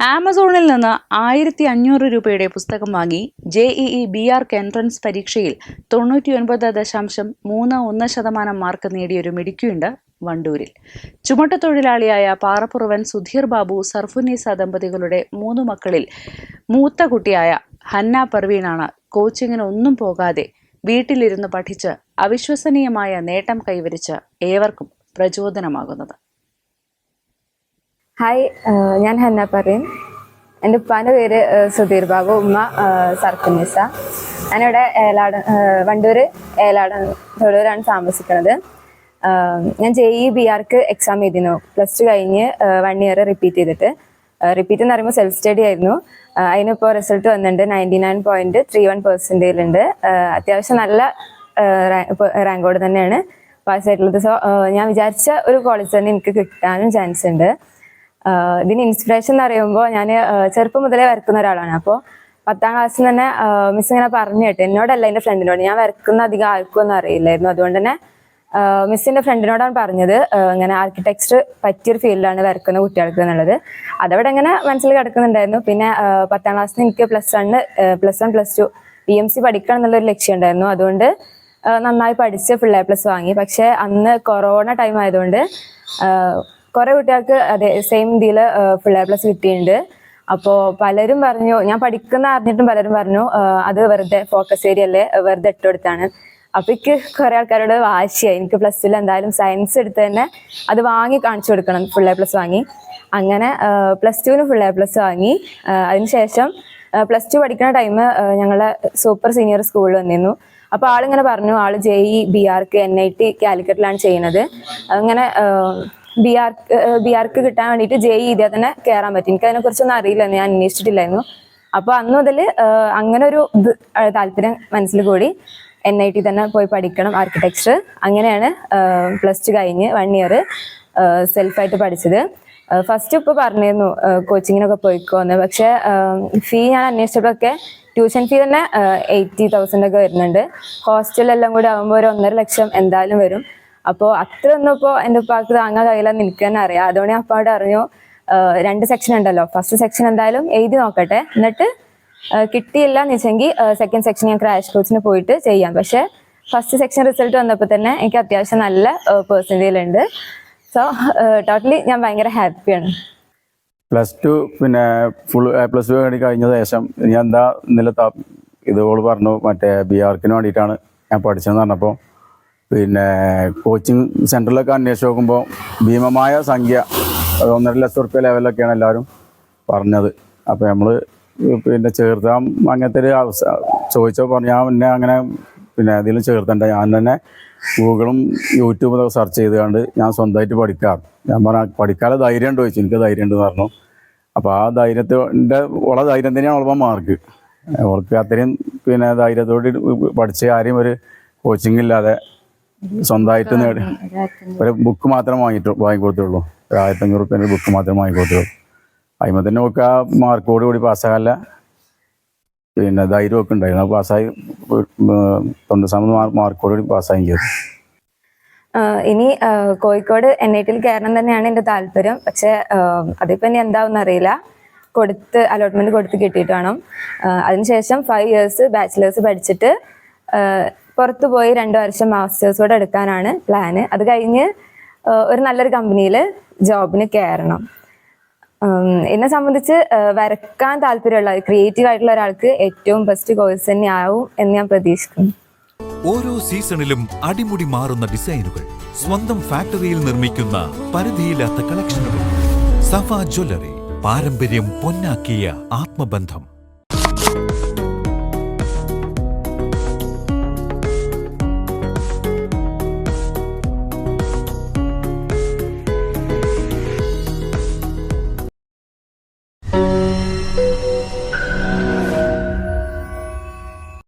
ആമസോണിൽ നിന്ന് ആയിരത്തി അഞ്ഞൂറ് രൂപയുടെ പുസ്തകം വാങ്ങി J E E B arch entrance പരീക്ഷയിൽ തൊണ്ണൂറ്റി ഒൻപത് ദശാംശം മൂന്ന് ഒന്ന് ശതമാനം മാർക്ക് നേടിയൊരു മിടുക്കിയുണ്ട് വണ്ടൂരിൽ. ചുമട്ടുതൊഴിലാളിയായ പാറപ്പുറവൻ സുധീർ ബാബു സർഫുനീസ ദമ്പതികളുടെ മൂന്ന് മക്കളിൽ മൂത്ത കുട്ടിയായ ഹന്ന പർവീനാണ് കോച്ചിങ്ങിന് ഒന്നും പോകാതെ വീട്ടിലിരുന്ന് പഠിച്ച് അവിശ്വസനീയമായ നേട്ടം കൈവരിച്ച് ഏവർക്കും പ്രചോദനമാകുന്നത്. ഹായ് ഞാൻ ഹന്ന പറയും. എന്റെ ഉപ്പാന്റെ പേര് സുധീർ ബാബു. ഉമ്മ സർക്കുനിസ. ഞാനിവിടെ ഏലാട് വണ്ടൂർ ഏലാട് തൊഴിലൂരാണ് താമസിക്കുന്നത് ഞാൻ J E B arch exam എഴുതിയിരുന്നു പ്ലസ് ടു കഴിഞ്ഞ് വൺ ഇയർ റിപ്പീറ്റ് ചെയ്തിട്ട്. റിപ്പീറ്റ് എന്ന് പറയുമ്പോൾ സെൽഫ് സ്റ്റഡി ആയിരുന്നു. അതിനിപ്പോൾ റിസൾട്ട് വന്നിട്ടുണ്ട് ninety nine point three one ഏഹ് അത്യാവശ്യം നല്ല റാങ്കോട് തന്നെയാണ്. പാസ് ആയിട്ടുള്ളത്. സോ ഞാൻ വിചാരിച്ച ഒരു കോളേജ് തന്നെ എനിക്ക് കിട്ടാനും ചാൻസ് ഉണ്ട്. ഇതിന് ഇൻസ്പിറേഷൻ എന്ന് പറയുമ്പോൾ ഞാൻ ചെറുപ്പം മുതലേ വരക്കുന്ന ഒരാളാണ്. അപ്പോൾ പത്താം ക്ലാസ്സിൽ തന്നെ മിസ് ഇങ്ങനെ പറഞ്ഞു കേട്ടെ എന്നോടല്ല എന്റെ ഫ്രണ്ടിനോട് ഞാൻ വരക്കുന്ന അധികം ആർക്കും ഒന്നും അറിയില്ലായിരുന്നു. അതുകൊണ്ട് തന്നെ മിസ്സിന്റെ ഫ്രണ്ടിനോടാണ് പറഞ്ഞത് ഇങ്ങനെ ആർക്കിടെക്ചർ പറ്റിയൊരു ഫീൽഡാണ് വരക്കുന്ന കുട്ടികൾക്ക് എന്നുള്ളത്. അതവിടെ ഇങ്ങനെ മനസ്സിൽ കിടക്കുന്നുണ്ടായിരുന്നു. പിന്നെ പത്താം ക്ലാസ്സിൽ എനിക്ക് plus one plus one plus two P M C പഠിക്കണം എന്നുള്ളൊരു ലക്ഷ്യം ഉണ്ടായിരുന്നു. അതുകൊണ്ട് നന്നായി പഠിച്ച് ഫുൾ എ പ്ലസ് വാങ്ങി. പക്ഷേ അന്ന് കൊറോണ ടൈം ആയതുകൊണ്ട് കുറെ കുട്ടികൾക്ക് അതെ സെയിം ഇതിൽ ഫുൾ എ പ്ലസ് കിട്ടിയിട്ടുണ്ട്. അപ്പോൾ പലരും പറഞ്ഞു ഞാൻ പഠിക്കുന്ന അറിഞ്ഞിട്ടും പലരും പറഞ്ഞു അത് വെറുതെ ഫോക്കസ് ഏരിയ അല്ലേ വെറുതെ ഇട്ടുകൊടുത്താണ് അപ്പൊ എനിക്ക് കുറെ ആൾക്കാരോട് വാശിയായി. എനിക്ക് പ്ലസ് ടുവിൽ എന്തായാലും സയൻസ് എടുത്ത് തന്നെ അത് വാങ്ങി കാണിച്ചു കൊടുക്കണം ഫുൾ എ പ്ലസ് വാങ്ങി. അങ്ങനെ പ്ലസ് ടുവിന് ഫുൾ എ പ്ലസ് വാങ്ങി. അതിനുശേഷം പ്ലസ് ടു പഠിക്കുന്ന ടൈം ഞങ്ങളെ സൂപ്പർ സീനിയർ സ്കൂളിൽ വന്നിരുന്നു. അപ്പോൾ ആളിങ്ങനെ പറഞ്ഞു ആൾ J E B arch N I T കാലിക്കറ്റിലാണ് ചെയ്യുന്നത്. അങ്ങനെ ബി ആർക്ക് ബി ആർക്ക് കിട്ടാൻ വേണ്ടിട്ട് ജെ ഇ ഇതേ തന്നെ കയറാൻ പറ്റും. എനിക്ക് അതിനെക്കുറിച്ചൊന്നും അറിയില്ലായിരുന്നു. ഞാൻ അന്വേഷിച്ചിട്ടില്ലായിരുന്നു. അപ്പോൾ അന്ന് മുതൽ അങ്ങനെ ഒരു താല്പര്യം മനസ്സിൽ കൂടി എൻ ഐ ടി തന്നെ പോയി പഠിക്കണം ആർക്കിടെക്ചർ അങ്ങനെയാണ് പ്ലസ് ടു കഴിഞ്ഞ് വൺ ഇയർ സെൽഫായിട്ട് പഠിച്ചത്. ഫസ്റ്റ് ഇപ്പോൾ പറഞ്ഞിരുന്നു കോച്ചിങ്ങിനൊക്കെ പോയിക്കോന്ന്. പക്ഷേ ഫീ ഞാൻ അന്വേഷിച്ചപ്പോഴൊക്കെ ട്യൂഷൻ ഫീ തന്നെ എയ്റ്റി തൗസൻഡ് ഒക്കെ വരുന്നുണ്ട്. ഹോസ്റ്റലെല്ലാം കൂടി ആകുമ്പോൾ ഒരു ഒന്നര ലക്ഷം എന്തായാലും വരും. അപ്പോൾ അത്ര ഒന്നും ഇപ്പോൾ എന്റെ ഉപ്പാക്ക് താങ്ങാൻ കഴിയില്ല നിനക്ക് തന്നെ അറിയാം. അതുകൊണ്ട് ഞാൻ അപ്പാട് അറിഞ്ഞു രണ്ട് സെക്ഷൻ ഉണ്ടല്ലോ. ഫസ്റ്റ് സെക്ഷൻ എന്തായാലും എഴുതി നോക്കട്ടെ. എന്നിട്ട് കിട്ടിയില്ല എന്ന് വെച്ചെങ്കിൽ സെക്കൻഡ് സെക്ഷൻ ഞാൻ ക്രാഷ് കോഴ്സിന് പോയിട്ട് ചെയ്യാം. പക്ഷേ ഫസ്റ്റ് സെക്ഷൻ റിസൾട്ട് വന്നപ്പോൾ തന്നെ എനിക്ക് അത്യാവശ്യം നല്ല പേഴ്സന്റേജിൽ ഉണ്ട്. സോ ടോട്ടലി ഞാൻ ഭയങ്കര ഹാപ്പിയാണ് പ്ലസ് ടു പിന്നെ ഫുൾ പ്ലസ് ടു വേണ്ടി കഴിഞ്ഞ ശേഷം ഞാൻ എന്താ ഇന്നലെ താ ഓൾ പറഞ്ഞു മറ്റേ ബി ആർക്കിന് വേണ്ടിയിട്ടാണ് ഞാൻ പഠിച്ചതെന്ന് പറഞ്ഞപ്പോൾ പിന്നെ കോച്ചിങ് സെന്ററിലൊക്കെ അന്വേഷിച്ച് നോക്കുമ്പോൾ ഭീമമായ സംഖ്യ ഒന്നര ലക്ഷം റുപ്യ ലെവലൊക്കെയാണ് എല്ലാവരും പറഞ്ഞത്. അപ്പോൾ നമ്മൾ പിന്നെ ചേർത്താൻ അങ്ങനത്തെ ഒരു അവസ്ഥ. ചോദിച്ചോ പറഞ്ഞു ഞാൻ പിന്നെ അങ്ങനെ പിന്നെ ഇതിലും ചേർത്തണ്ട. ഞാൻ തന്നെ ഗൂഗിളും യൂട്യൂബും ഒക്കെ സെർച്ച് ചെയ്തുകൊണ്ട് ഞാൻ സ്വന്തമായിട്ട് പഠിക്കാറ് ഞാൻ പറഞ്ഞ പഠിക്കാതെ ധൈര്യം ഉണ്ട്? ചോദിച്ചു. എനിക്ക് ധൈര്യം ഉണ്ടെന്ന് പറഞ്ഞു. അപ്പോൾ ആ ധൈര്യത്തിന്റെ ഉള്ള ധൈര്യം തന്നെയാണ് ഉള്ള മാർക്ക്. അവൾക്ക് അത്രയും പിന്നെ ധൈര്യത്തോട് പഠിച്ച ആരെയും ഒരു കോച്ചിങ് ഇല്ലാതെ സ്വന്തമായിട്ട് നേടി ഒരു ബുക്ക് മാത്രം വാങ്ങിയിട്ട് വാങ്ങിക്കൊടുത്തുള്ളൂ ഒരു ആയിരത്തഞ്ഞൂറ് റുപ്യ ബുക്ക് മാത്രം വാങ്ങിക്കൊടുത്തുള്ളൂ അതിമ തന്നെ നോക്കുക ആ മാർക്കോട് കൂടി പാസ്സാകാല്ല പിന്നെ ധൈര്യമൊക്കെ ഉണ്ടായിരുന്നു. അത് പാസ്സായി തൊണ്ണൂറ് ശതമാനം മാർക്കോട് കൂടി പാസ്സായി ചെയ്തു. ഇനി കോഴിക്കോട് എൻ ഐ ടിയിൽ കയറണം തന്നെയാണ് എന്റെ താല്പര്യം. പക്ഷേ അതിപ്പോൾ ഇനി എന്താവും അറിയില്ല. കൊടുത്ത് അലോട്ട്മെന്റ് കൊടുത്ത് കിട്ടിയിട്ട് വേണം. അതിനുശേഷം ഫൈവ് ഇയേഴ്സ് ബാച്ചിലേഴ്സ് പഠിച്ചിട്ട് പുറത്ത് പോയി രണ്ട് വർഷം മാസ്റ്റേഴ്സ് കൂടെ എടുക്കാനാണ് പ്ലാന് അത് കഴിഞ്ഞ് ഒരു നല്ലൊരു കമ്പനിയിൽ ജോബിന് കയറണം എന്നെ സംബന്ധിച്ച് വരക്കാൻ താല്പര്യമുള്ള ക്രിയേറ്റീവ് ആയിട്ടുള്ള ഒരാൾക്ക് ഏറ്റവും ബെസ്റ്റ് കോഴ്സ് തന്നെ ആവും എന്ന് ഞാൻ പ്രതീക്ഷിക്കുന്നു. ഓരോ സീസണിലും അടിമുടി മാറുന്ന ഡിസൈനുകൾ സ്വന്തം ഫാക്ടറിയിൽ നിർമ്മിക്കുന്ന പരിധിയില്ലാത്ത കളക്ഷനുകൾ സഫ ജ്വല്ലറി പാരമ്പര്യം പൊന്നാക്കിയ ആത്മബന്ധം.